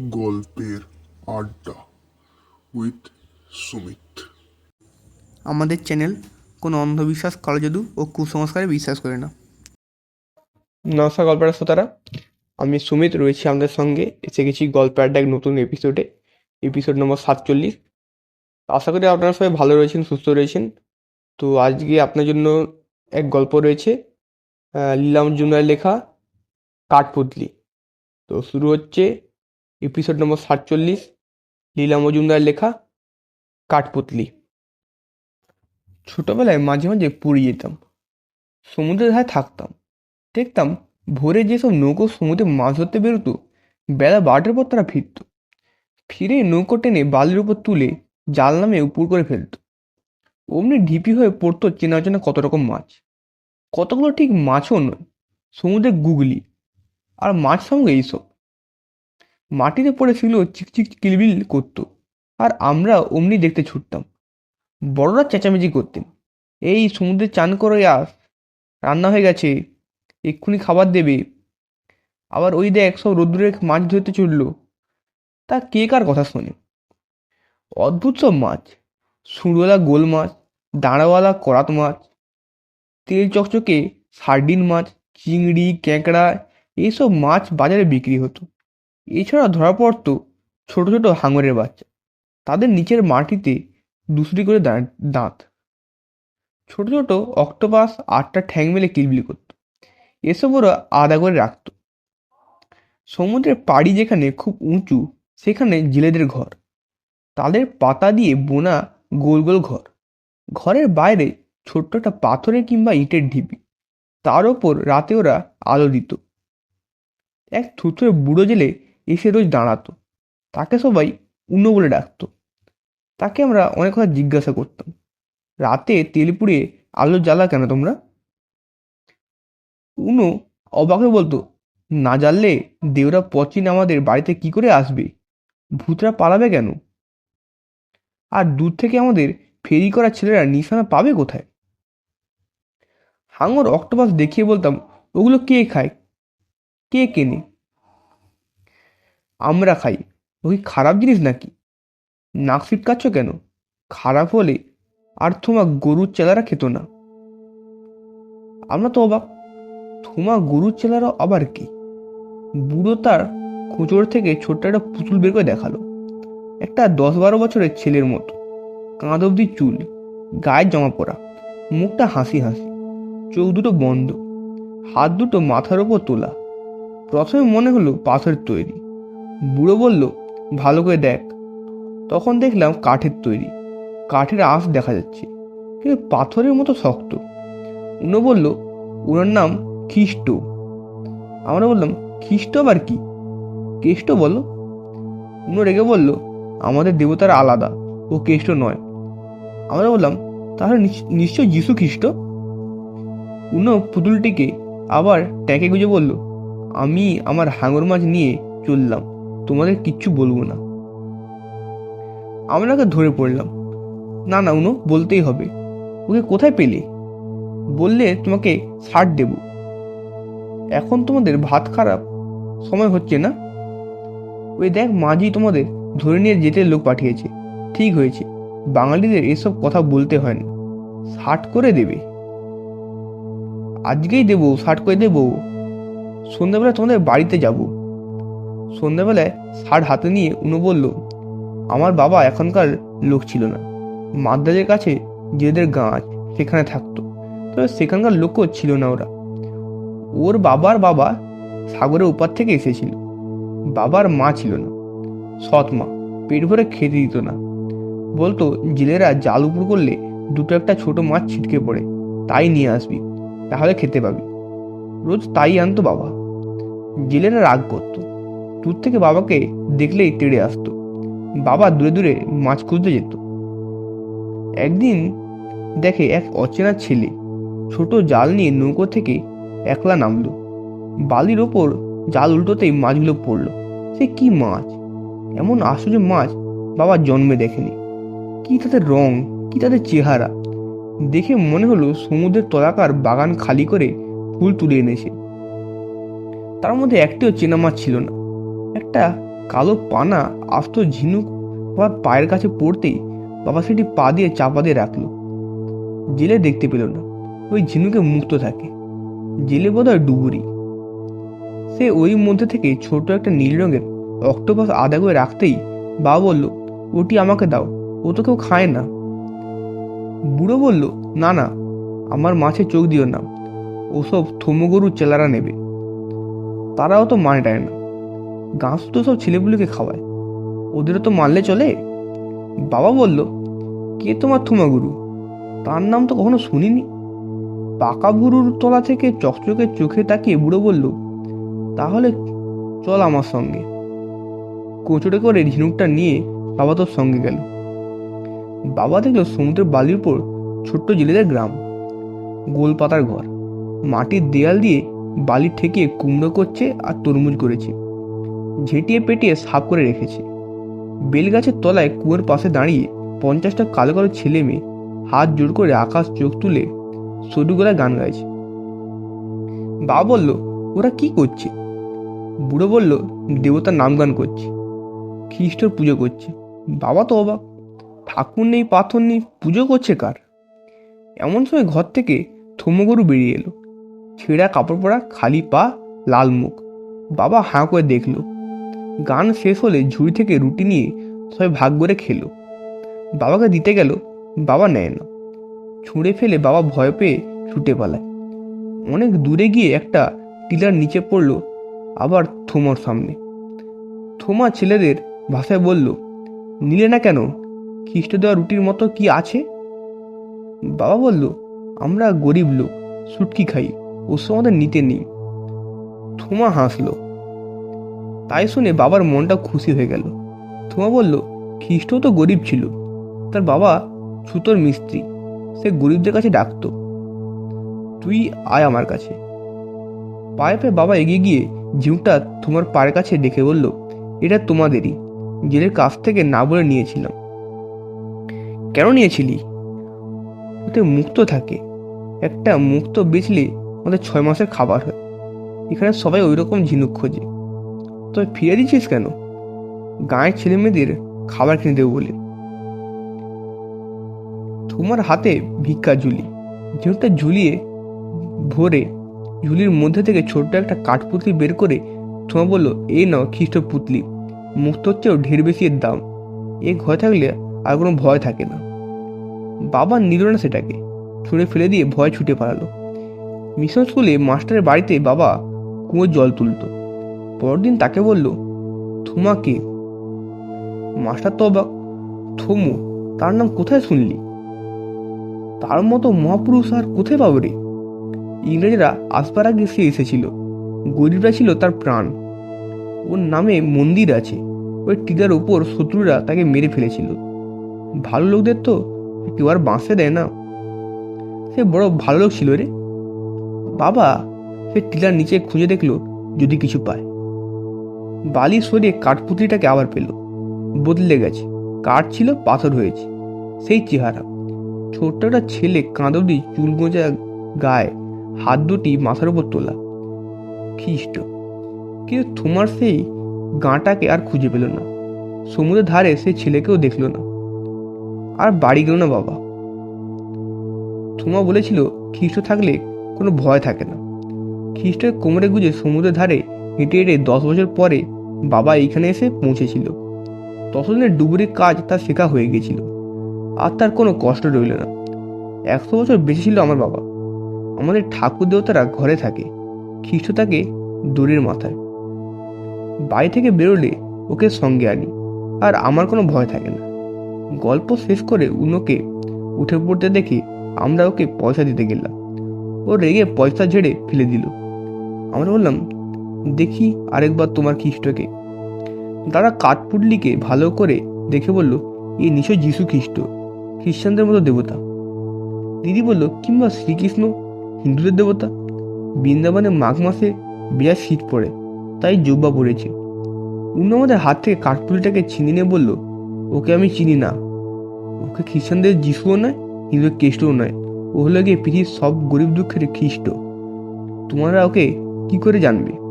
গল্পের আড্ডা উইথ সুমিত। আমাদের চ্যানেল কোনো অন্ধবিশ্বাস কালজাদু ও কুসংস্কারে বিশ্বাস করে না। নমস্কার গল্পের শ্রোতারা। আমি সুমিত রয়েছি আমাদের সঙ্গে। এসে গেছি গল্পের আড্ডা এক নতুন এপিসোডে এপিসোড নম্বর সাতচল্লিশ। আশা করি আপনারা সবাই ভালো রয়েছেন সুস্থ রয়েছেন। তো আজকে আপনার জন্য এক গল্প রয়েছে আহ, লীলা মজুমদারের লেখা কাঠপুতলি। তো শুরু হচ্ছে এপিসোড নম্বর সাতচল্লিশ, লীলা মজুমদারের লেখা কাঠপুতলি। ছোটবেলায় মাঝে মাঝে পুরী যেতাম, সমুদ্রের ধারে থাকতাম, দেখতাম ভোরে যেসব নৌকো সমুদ্রে মাছ ধরতে বেরোতো, বেলা বারোটার পর তারা ফিরত। ফিরে নৌকো টেনে বালির উপর তুলে জাল নামে উপর করে ফেলতো। অমনি ঢিপি হয়ে পড়তো চেনা চেনা কত রকম মাছ। কতগুলো ঠিক মাছও নয় সমুদ্রে গুগলি। আর মাছ সঙ্গে এইসব। মাটিতে পড়ে সেগুলো চিকচিক কিলবিল করতো, আর আমরা অমনি দেখতে ছুটতাম। বড়রা চেঁচামেচি করতেন। এই সমুদ্রে চান করে আস রান্না হয়ে গেছে, এক্ষুনি খাবার দেবে। আবার ওই দেখ সব রোদ্দুরে মাছ ধরতে চলল। তা কে কার কথা শোনে? অদ্ভুত সব মাছ। সুরওয়ালা গোল মাছ, দাঁড়াওয়ালা করাত মাছ, তেল চকচকে সার্ডিন মাছ, চিংড়ি, ক্যাঁকড়া এইসব মাছ বাজারে বিক্রি হতো। এছাড়া ধরা পড়ত ছোট ছোট হাঙরের বাচ্চা। তাদের নিচের মাটিতে দুসরি করে দাঁত। ছোট ছোট অক্টোপাস আটটা ঠ্যাং মেলে কিলবিলি করত। এসব ওরা আদা করে রাখত। সমুদ্রের পাড়ি যেখানে খুব উঁচু, সেখানে জেলেদের ঘর। তাদের পাতা দিয়ে বোনা গোল গোল ঘর। ঘরের বাইরে ছোট্ট একটা পাথরের কিংবা ইটের ঢিপি তার ওপর রাতে ওরা আলো দিত। এক থুথুরে বুড়ো জেলে এসে রোজ দাঁড়াতো। তাকে সবাই উনো বলে ডাকতো। তাকে আমরা অনেক কথা জিজ্ঞাসা করতাম। রাতে তেল পুড়িয়ে আলো জ্বালা কেন তোমরা? উনো অবাকে বলতো, না জ্বাললে দেওরা পচিন আমাদের বাড়িতে কি করে আসবে? ভূতরা পালাবে কেন? আর দূর থেকে আমাদের ফেরি করা ছেলেরা নিশানা পাবে কোথায়? হাঙর অক্টোপাস দেখিয়ে বলতাম, ওগুলো কে খায়? কে কেনে? আমরা খাই। ও কি খারাপ জিনিস নাকি? নাক ফিটকাচ্ছ কেন? খারাপ হলে আর তোমার গরুর চেলারা খেত না। আমরা তো অবাক। তোমার গরুর চেলারা আবার কি? বুড়ো তার খুঁচড় থেকে ছোট্ট একটা পুতুল বের করে দেখাল। একটা দশ বারো বছরের ছেলের মতো। কাঁধ অব্দি চুল, গায়ে জমা পড়া মুখটা হাসি হাসি। চোখ দুটো বন্ধ। হাত দুটো মাথার ওপর তোলা। প্রথমে মনে হলো পাথরের তৈরি। বুড়ো বলল, ভালো করে দেখ। তখন দেখলাম কাঠের তৈরি। কাঠের আঁশ দেখা যাচ্ছে, কিন্তু পাথরের মতো শক্ত। উনো বলল, উনার নাম খ্রিস্ট আমরা বললাম খ্রিস্ট আবার কি? কেষ্ট বলো। উনো রেগে বলল, আমাদের দেবতারা আলাদা, ও কেষ্ট নয়। আমরা বললাম, তাহলে নিশ- নিশ্চয় যিশু খ্রিস্ট উনো পুতুলটিকে আবার ট্যাঁকে গুজে বলল, আমি আমার হাঙর মাছ নিয়ে চললাম। তোমাদের কিচ্ছু বলব না। আমরাকে ধরে পড়লাম। না না, উনো, বলতেই হবে। ওকে কোথায় পেলে? বললে তোমাকে ছাড় দেব। এখন তোমাদের ভাত খারাপ। সময় হচ্ছে না? ওই দেখ, মাঝি তোমাদের ধরে নিয়ে যেতে লোক পাঠিয়েছে। ঠিক হয়েছে। বাঙালিদের এসব কথা বলতে হয় না। ষাট করে দেবে। আজকেই দেবো ষাট করে দেবো। সন্ধ্যাবেলা তোমাদের বাড়িতে যাব। সন্ধ্যাবেলায় ষাট হাতে নিয়ে উনু বলল, আমার বাবা এখনকার লোক ছিল না। মাদ্রাজের কাছে যেদের গাঁ সেখানে থাকতো, তবে সেখানকার লোকও ছিল না ওরা। ওর বাবার বাবা সাগরের ওপার থেকে এসেছিল। বাবার মা ছিল না। সৎ মা, পেট ভরে খেতে দিত না। বলতো, জেলেরা জাল উপর করলে দুটো একটা ছোট মাছ ছিটকে পড়ে, তাই নিয়ে আসবি, তাহলে খেতে পাবি। রোজ তাই আনতো বাবা। জেলেরা রাগ করতো। দূর থেকে বাবাকে দেখলেই তেড়ে আসতো। বাবা দূরে দূরে মাছ খুঁজতে যেত। একদিন দেখে এক অচেনা ছেলে ছোট জাল নিয়ে নৌকো থেকে একলা নামলো। বালির ওপর জাল উল্টোতেই মাছগুলো পড়ল। সে কি মাছ? এমন আশ্চর্য মাছ বাবা জন্মে দেখেনি। কি তাদের রং, কি তাদের চেহারা? দেখে মনে হলো সমুদ্রের তলাকার বাগান খালি করে ফুল তুলে এনেছে। তার মধ্যে একটিও চেনা মাছ ছিল না। একটা কালো পানা আস্ত ঝিনুক বাবার পায়ের কাছে পড়তেই বাবা সেটি পা দিয়ে চাপা দিয়ে রাখল। জেলে দেখতে পেল না। ওই ঝিনুকে মুক্ত থাকে। জেলে বোধহয় ডুবুরি। সে ওই মধ্যে থেকে ছোট একটা নীল রঙের অক্টোপাস আদা করে রাখতেই বাবা বলল, ওটি আমাকে দাও। ও তো কেউ খায় না। বুড়ো বলল, না না, আমার মাছে চোখ দিও না। ওসব থমগরু চেলারা নেবে। তারাও তো মানে না। গাছ তো সব ছেলেগুলোকে খাওয়ায়। ওদেরও তো মানলে চলে। বাবা বলল, কে তোমার থুমা গুরু? তার নাম তো কখনো শুনিনি। পাকা বুড়ুর তলা থেকে চকচকে চোখে তাকিয়ে বুড়ো বলল, তাহলে চল আমার সঙ্গে। কোচড়ে করে ঝিনুকটা নিয়ে বাবা তোর সঙ্গে গেল। বাবা দেখল সমুদ্রের বালির উপর ছোট্ট জেলেদের গ্রাম গোল পাতার ঘর। মাটির দেয়াল দিয়ে বালি ঠেকিয়ে কুমড়ো করছে আর তরমুজ করেছে। ঝেঁটিয়ে পেটিয়ে সাফ করে রেখেছে। বেলগাছের তলায় কুয়োর পাশে দাঁড়িয়ে পঞ্চাশটা কালো কালো ছেলে মেয়ে হাত জোর করে আকাশ চোখ তুলে সরু গলায় গান গাইছে। বাবা বলল, ওরা কি করছে? বুড়ো বলল, দেবতার নাম গান করছে, খ্রিস্টর পুজো করছে। বাবা তো অবাক, ঠাকুর নেই, পাথর নেই, পুজো করছে কার? এমন সময় ঘর থেকে থমগরু বেরিয়ে এলো। ছেঁড়া কাপড় পরা খালি পা, লাল মুখ। বাবা হাঁ করে দেখল গান শেষ হলে ঝুড়ি থেকে রুটি নিয়ে সবাই ভাগ করে খেলো। বাবাকে দিতে গেল, বাবা নেয় না। ছুঁড়ে ফেলে বাবা ভয় পেয়ে ছুটে পালায়। অনেক দূরে গিয়ে একটা টিলার নিচে পড়ল, আবার থোমার সামনে। থোমা ছেলেদের ভাষায় বলল, নিলে না কেন? খ্রিস্ট দেওয়া রুটির মতো কি আছে? বাবা বলল, আমরা গরিব লোক, সুটকি খাই, ওসব আমাদের নিতে নেই। থোমা হাসলো তাই শুনে বাবার মনটা খুশি হয়ে গেল। থোমা বলল, খ্রিস্ট তো গরিব ছিল। তার বাবা ছুতোর মিস্ত্রি। সে গরিবদের কাছে ডাকতো। তুই আয় আমার কাছে। পায়ে পায়ে বাবা এগিয়ে গিয়ে ঝিউকটা তোমার পায়ের কাছে দেখে বলল, এটা তোমাদেরই। জেলের কাছ থেকে না বলে নিয়েছিলাম। কেন নিয়েছিলি? ওতে মুক্ত থাকে। একটা মুক্ত বেচলে আমাদের ছয় মাসের খাবার হয়। এখানে সবাই ওই রকম ঝিনুক খোঁজে। তবে ফিরে দিচ্ছিস কেন? গাঁয়ের ছেলে মেয়েদের খাবার কিনে দেবো বলে। তোমার হাতে ভিক্ষা ঝুলি। ঝিনুকটা ঝুলিয়ে ভরে, ঝুলির মধ্যে থেকে ছোট্ট একটা কাঠপুতলি বের করে তোমা বলল এই নাও খ্রিস্ট পুতলি মুক্ত হচ্ছেও ঢের বেশি এর দাম। এ ঘরে থাকলে আর কোনো ভয় থাকে না। বাবা নিল না সেটাকে, ছুঁড়ে ফেলে দিয়ে ভয় ছুটে পালালো। মিশন স্কুলে মাস্টারের বাড়িতে বাবা কুয়োর জল তুলতো। পরদিন তাকে বলল থুমা কে মাস্টার তো অবাক থমু, তার নাম কোথায় শুনলি? তার মতো মহাপুরুষ আর কোথায় পাবো রে? ইংরেজরা আসবার আগে সে এসেছিল, গরিবরা ছিল তার প্রাণ। ওর নামে মন্দির আছে, ওই টিকার ওপর শত্রুরা তাকে মেরে ফেলেছিল। ভালো লোকদের তো কেউ আর বাঁচতে দেয় না। সে বড় ভালো লোক ছিল রে। বাবা, সে টিলার নিচে খুঁজে দেখল, যদি কিছু পায়। বালি সরিয়ে কাঠপুতলিটাকে আবার পেল। বদলে গেছে। কাঠ ছিল, পাথর হয়েছে। সেই চেহারা। ছোট্ট একটা ছেলে কাঁদরি চুল গোঁজা গায়ে হাত দুটি মাথার উপর তোলা। খ্রিস্ট। কিন্তু তোমার সেই গাঁটাকে আর খুঁজে পেল না। সমুদ্রের ধারে সেই ছেলেকেও দেখল না। আর বাড়ি গেল না বাবা। থুমা বলেছিল, খ্রিস্ট থাকলে কোনো ভয় থাকে না। খ্রিস্টের কোমরে গুজে সমুদ্রের ধারে হেঁটে হেঁটে দশ বছর পরে বাবা এইখানে এসে পৌঁছেছিল। ততদিনের ডুবুরির কাজ তার শেখা হয়ে গেছিল। আর তার কোনো কষ্ট রইল না। একশো বছর বেশি ছিল আমার বাবা। আমাদের ঠাকুর দেবতারা ঘরে থাকে। খ্রিস্ট থাকে দড়ির মাথায়। বাড়ি থেকে বেরোলে ওকে সঙ্গে আনি। আর আমার কোনো ভয় থাকে না। গল্প শেষ করে উনোকে উঠে পড়তে দেখে আমরা ওকে পয়সা দিতে গেলাম। ও রেগে পয়সা ঝেড়ে ফেলে দিল। আমরা বললাম দেখি আরেকবার তোমার খ্রিস্টকে। দাদা কাঠপুটলিকে ভালো করে দেখে বলল, এ নিশ্চয় যিশু খ্রিস্ট, খ্রিস্টানদের মতো দেবতা। দিদি বলল, কিংবা শ্রীকৃষ্ণ, হিন্দুদের দেবতা? বৃন্দাবনে মাঘ মাসে বিরাট শীত পড়ে, তাই জব্বা পড়েছে। অন্য আমাদের হাত থেকে কাঠপুলিটাকে ছিনিয়ে নিয়ে বলল, ওকে আমি চিনি না। ওকে খ্রিস্টানদের যিশুও নয়, হিন্দুদের কেষ্টও নয়। ও হলো গিয়ে পৃথিবীর সব গরিব দুঃখের খ্রিস্ট। তোমরা ওকে কি করে জানবে?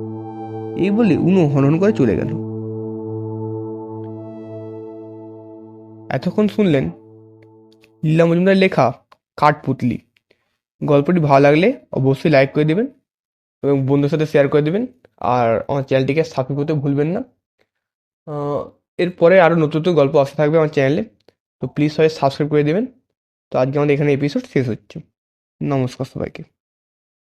এই বলে উনু হনন করে চলে গেল। এতক্ষণ শুনলেন লীলা মজুমদার লেখা কাঠপুতলি গল্পটি ভালো লাগলে অবশ্যই লাইক করে দেবেন এবং বন্ধুর সাথে শেয়ার করে দেবেন আর আমার চ্যানেলটিকে সাবস্ক্রাইব করতে ভুলবেন না। এরপরে আরও নতুন নতুন গল্প আসতে থাকবে আমার চ্যানেলে তো প্লিজ সবাই সাবস্ক্রাইব করে দেবেন। তো আজকে আমাদের এখানে এপিসোড শেষ হচ্ছে। নমস্কার সবাইকে।